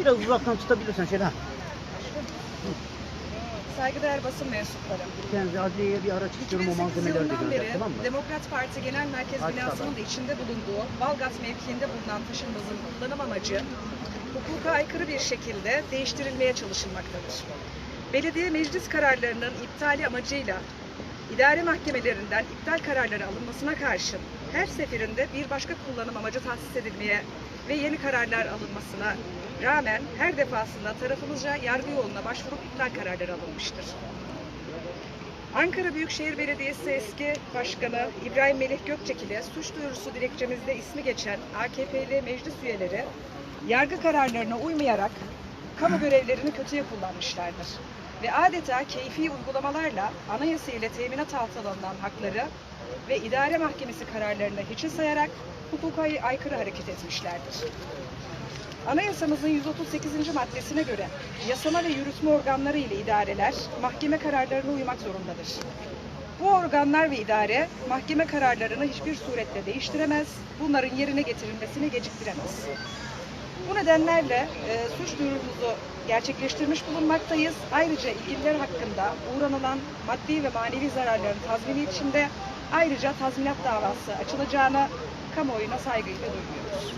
Biraz uzaktan tutabilirsen şöyle. ha. Saygıdeğer basın mensupları. Kendinize adliyeye bir araç istiyorum o 2008 malzemeleri de yılından gönder tamam mı? Demokrat Parti Genel Merkez Aç binasının da içinde bulunduğu Balgat mevkiinde bulunan taşınmazın kullanım amacı hukuka aykırı bir şekilde değiştirilmeye çalışılmaktadır. Belediye meclis kararlarının iptali amacıyla idare mahkemelerinden iptal kararları alınmasına karşın her seferinde bir başka kullanım amacı tahsis edilmeye ve yeni kararlar alınmasına rağmen her defasında tarafımızca yargı yoluna başvurup iptal kararları alınmıştır. Ankara Büyükşehir Belediyesi eski başkanı İbrahim Melih Gökçek ile suç duyurusu dilekçemizde ismi geçen AKP'li meclis üyeleri yargı kararlarına uymayarak kamu görevlerini kötüye kullanmışlardır. Ve adeta keyfi uygulamalarla anayasa ile teminat altına alınan hakları ve idare mahkemesi kararlarını hiçe sayarak hukuka aykırı hareket etmişlerdir. Anayasamızın 138. maddesine göre yasama ve yürütme organları ile idareler mahkeme kararlarına uymak zorundadır. Bu organlar ve idare mahkeme kararlarını hiçbir surette değiştiremez, bunların yerine getirilmesini geciktiremez. Bu nedenlerle e, suç duyurumuzu gerçekleştirmiş bulunmaktayız. Ayrıca ilgililer hakkında uğranılan maddi ve manevi zararların tazmini içinde ayrıca tazminat davası açılacağını kamuoyuna saygıyla duyuruyoruz.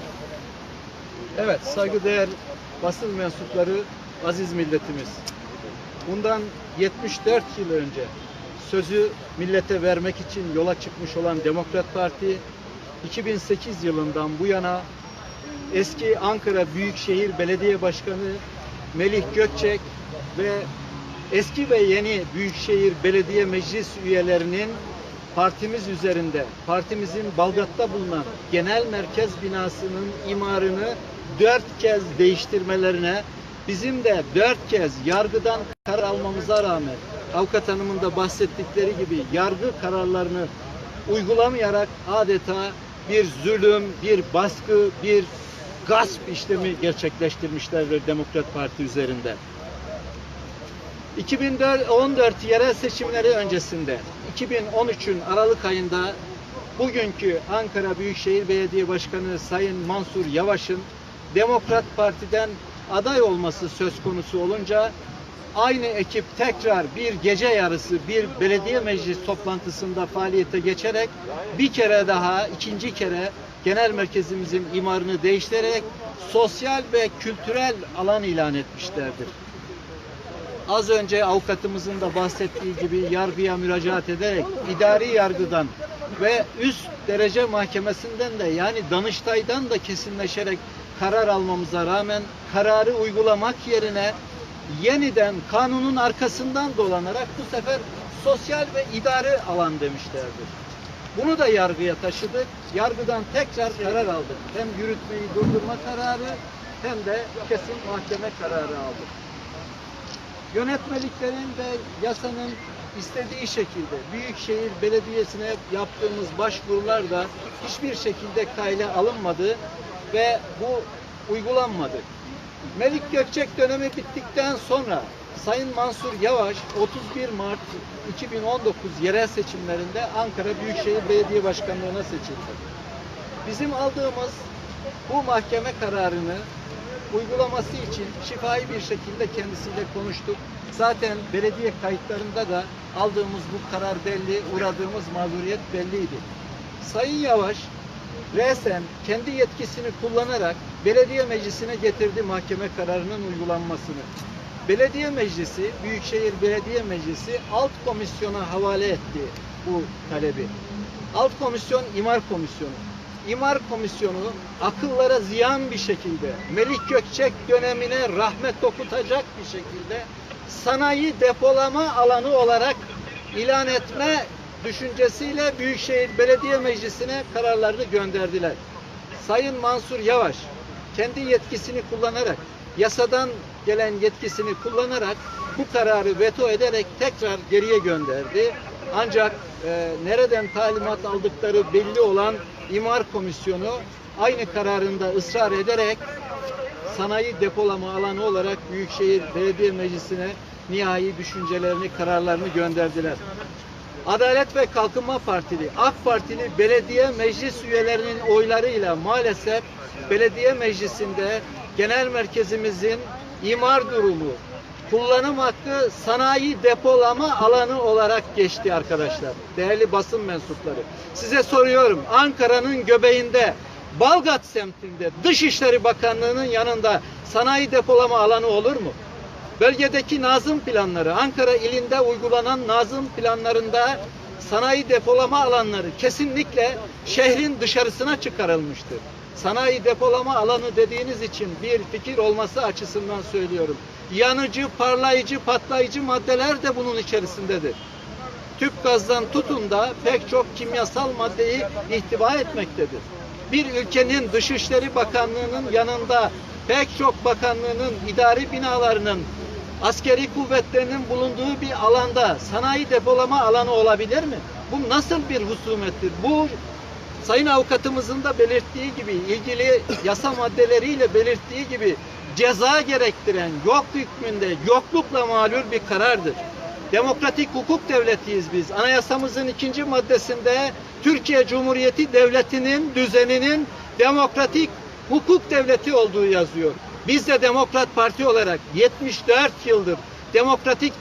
Evet, saygıdeğer basın mensupları, aziz milletimiz. Bundan 74 yıl önce sözü millete vermek için yola çıkmış olan Demokrat Parti, 2008 yılından bu yana eski Ankara Büyükşehir Belediye Başkanı Melih Gökçek ve eski ve yeni Büyükşehir Belediye Meclis üyelerinin partimiz üzerinde, partimizin Balgat'ta bulunan genel merkez binasının imarını dört kez değiştirmelerine, bizim de dört kez yargıdan karar almamıza rağmen, avukat hanımın da bahsettikleri gibi yargı kararlarını uygulamayarak adeta bir zulüm, bir baskı, bir gasp işlemi gerçekleştirmişlerdir Demokrat Parti üzerinde. 2014 yerel seçimleri öncesinde 2013'ün Aralık ayında bugünkü Ankara Büyükşehir Belediye Başkanı Sayın Mansur Yavaş'ın Demokrat Parti'den aday olması söz konusu olunca aynı ekip tekrar bir gece yarısı bir belediye meclis toplantısında faaliyete geçerek bir kere daha ikinci kere genel merkezimizin imarını değiştirerek sosyal ve kültürel alan ilan etmişlerdir. Az önce avukatımızın da bahsettiği gibi yargıya müracaat ederek idari yargıdan ve üst derece mahkemesinden de yani Danıştay'dan da kesinleşerek karar almamıza rağmen kararı uygulamak yerine yeniden kanunun arkasından dolanarak bu sefer sosyal ve idari alan demişlerdir. Bunu da yargıya taşıdık. Yargıdan tekrar karar aldık. Hem yürütmeyi durdurma kararı hem de kesin mahkeme kararı aldık yönetmeliklerin ve yasanın istediği şekilde Büyükşehir Belediyesi'ne yaptığımız başvurular da hiçbir şekilde kayla alınmadı ve bu uygulanmadı. Melik Gökçek dönemi bittikten sonra Sayın Mansur Yavaş 31 Mart 2019 yerel seçimlerinde Ankara Büyükşehir Belediye Başkanlığı'na seçildi. Bizim aldığımız bu mahkeme kararını uygulaması için şifai bir şekilde kendisiyle konuştuk. Zaten belediye kayıtlarında da aldığımız bu karar belli, uğradığımız mağduriyet belliydi. Sayın Yavaş resen kendi yetkisini kullanarak belediye meclisine getirdi mahkeme kararının uygulanmasını. Belediye Meclisi, Büyükşehir Belediye Meclisi alt komisyona havale etti bu talebi. Alt komisyon imar komisyonu. İmar Komisyonu akıllara ziyan bir şekilde Melik Gökçek dönemine rahmet okutacak bir şekilde sanayi depolama alanı olarak ilan etme düşüncesiyle Büyükşehir Belediye Meclisi'ne kararlarını gönderdiler. Sayın Mansur Yavaş kendi yetkisini kullanarak yasadan gelen yetkisini kullanarak bu kararı veto ederek tekrar geriye gönderdi. Ancak e, nereden talimat aldıkları belli olan İmar Komisyonu aynı kararında ısrar ederek sanayi depolama alanı olarak Büyükşehir Belediye Meclisi'ne nihai düşüncelerini, kararlarını gönderdiler. Adalet ve Kalkınma Partili, AK Partili belediye meclis üyelerinin oylarıyla maalesef belediye meclisinde genel merkezimizin imar durumu, kullanım hakkı sanayi depolama alanı olarak geçti arkadaşlar. Değerli basın mensupları. Size soruyorum Ankara'nın göbeğinde Balgat semtinde Dışişleri Bakanlığı'nın yanında sanayi depolama alanı olur mu? Bölgedeki nazım planları, Ankara ilinde uygulanan nazım planlarında sanayi depolama alanları kesinlikle şehrin dışarısına çıkarılmıştır. Sanayi depolama alanı dediğiniz için bir fikir olması açısından söylüyorum. Yanıcı, parlayıcı, patlayıcı maddeler de bunun içerisindedir. Tüp gazdan tutun da pek çok kimyasal maddeyi ihtiva etmektedir. Bir ülkenin Dışişleri Bakanlığı'nın yanında pek çok bakanlığının idari binalarının askeri kuvvetlerinin bulunduğu bir alanda sanayi depolama alanı olabilir mi? Bu nasıl bir husumettir? Bu Sayın avukatımızın da belirttiği gibi ilgili yasa maddeleriyle belirttiği gibi ceza gerektiren yok hükmünde yoklukla malul bir karardır. Demokratik hukuk devletiyiz biz. Anayasamızın ikinci maddesinde Türkiye Cumhuriyeti Devleti'nin düzeninin demokratik hukuk devleti olduğu yazıyor. Biz de Demokrat Parti olarak 74 yıldır demokratik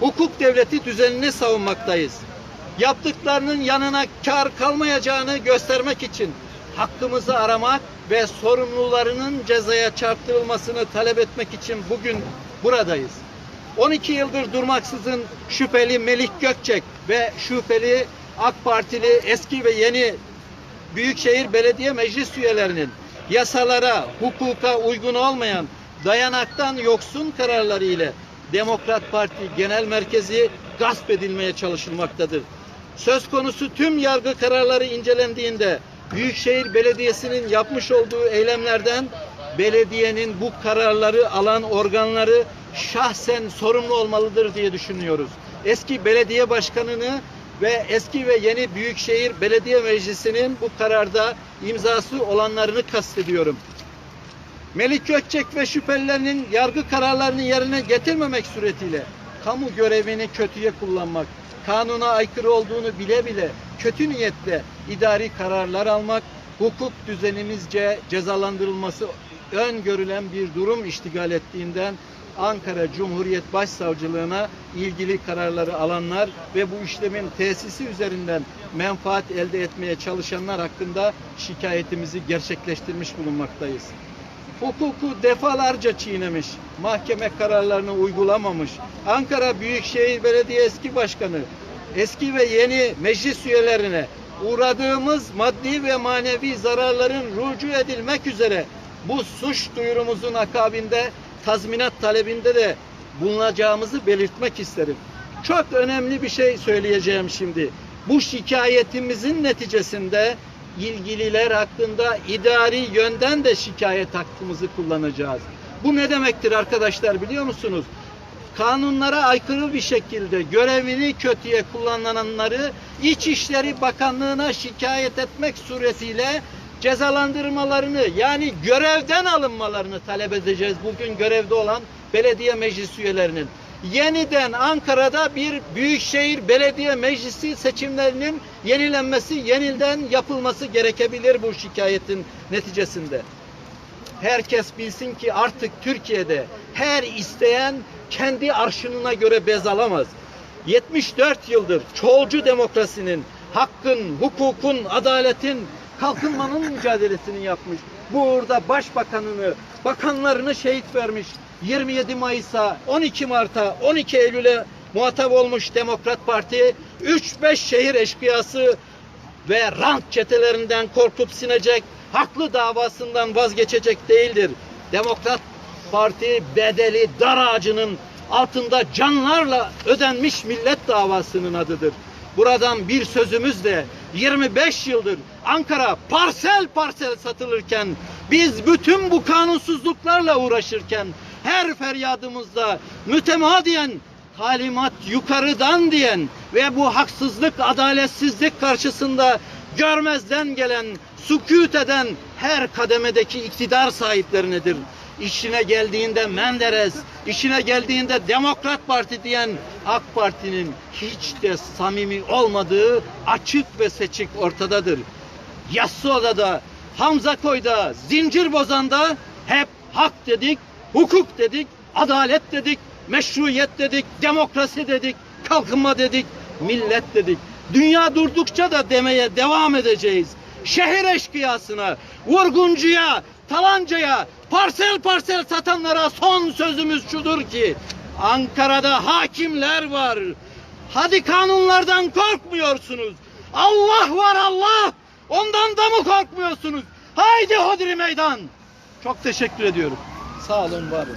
hukuk devleti düzenini savunmaktayız. Yaptıklarının yanına kar kalmayacağını göstermek için hakkımızı aramak ve sorumlularının cezaya çarptırılmasını talep etmek için bugün buradayız. 12 yıldır durmaksızın şüpheli Melik Gökçek ve şüpheli AK Partili eski ve yeni Büyükşehir Belediye Meclis üyelerinin yasalara, hukuka uygun olmayan dayanaktan yoksun kararları ile Demokrat Parti Genel Merkezi gasp edilmeye çalışılmaktadır. Söz konusu tüm yargı kararları incelendiğinde Büyükşehir Belediyesi'nin yapmış olduğu eylemlerden belediyenin bu kararları alan organları şahsen sorumlu olmalıdır diye düşünüyoruz. Eski belediye başkanını ve eski ve yeni Büyükşehir Belediye Meclisi'nin bu kararda imzası olanlarını kastediyorum. Melik Gökçek ve şüphelilerinin yargı kararlarını yerine getirmemek suretiyle kamu görevini kötüye kullanmak, kanuna aykırı olduğunu bile bile kötü niyetle idari kararlar almak, hukuk düzenimizce cezalandırılması öngörülen bir durum iştigal ettiğinden Ankara Cumhuriyet Başsavcılığına ilgili kararları alanlar ve bu işlemin tesisi üzerinden menfaat elde etmeye çalışanlar hakkında şikayetimizi gerçekleştirmiş bulunmaktayız hukuku defalarca çiğnemiş, mahkeme kararlarını uygulamamış, Ankara Büyükşehir Belediye eski başkanı, eski ve yeni meclis üyelerine uğradığımız maddi ve manevi zararların rucu edilmek üzere bu suç duyurumuzun akabinde tazminat talebinde de bulunacağımızı belirtmek isterim. Çok önemli bir şey söyleyeceğim şimdi. Bu şikayetimizin neticesinde ilgililer hakkında idari yönden de şikayet hakkımızı kullanacağız. Bu ne demektir arkadaşlar biliyor musunuz? Kanunlara aykırı bir şekilde görevini kötüye kullananları İçişleri Bakanlığı'na şikayet etmek suretiyle cezalandırmalarını yani görevden alınmalarını talep edeceğiz bugün görevde olan belediye meclis üyelerinin. Yeniden Ankara'da bir büyükşehir belediye meclisi seçimlerinin yenilenmesi, yeniden yapılması gerekebilir bu şikayetin neticesinde. Herkes bilsin ki artık Türkiye'de her isteyen kendi arşınına göre bez alamaz. 74 yıldır çoğulcu demokrasinin, hakkın, hukukun, adaletin, kalkınmanın mücadelesini yapmış. Bu uğurda başbakanını, bakanlarını şehit vermiş. 27 Mayıs'a, 12 Mart'a, 12 Eylül'e muhatap olmuş Demokrat Parti 3-5 şehir eşkıyası ve rant çetelerinden korkup sinecek, haklı davasından vazgeçecek değildir. Demokrat Parti bedeli dar ağacının altında canlarla ödenmiş millet davasının adıdır. Buradan bir sözümüz de 25 yıldır Ankara parsel parsel satılırken biz bütün bu kanunsuzluklarla uğraşırken her feryadımızda mütemadiyen talimat yukarıdan diyen ve bu haksızlık, adaletsizlik karşısında görmezden gelen, sükut eden her kademedeki iktidar sahiplerinedir. İşine geldiğinde Menderes, işine geldiğinde Demokrat Parti diyen AK Parti'nin hiç de samimi olmadığı açık ve seçik ortadadır. Yassıo'da Hamza Koy'da, Zincirbozan'da hep hak dedik, hukuk dedik, adalet dedik, meşruiyet dedik, demokrasi dedik, kalkınma dedik, millet dedik. Dünya durdukça da demeye devam edeceğiz. Şehir eşkıyasına, vurguncuya, talancaya, parsel parsel satanlara son sözümüz şudur ki Ankara'da hakimler var. Hadi kanunlardan korkmuyorsunuz. Allah var Allah. Ondan da mı korkmuyorsunuz? Haydi hodri meydan. Çok teşekkür ediyorum. Sağ olun, var olun.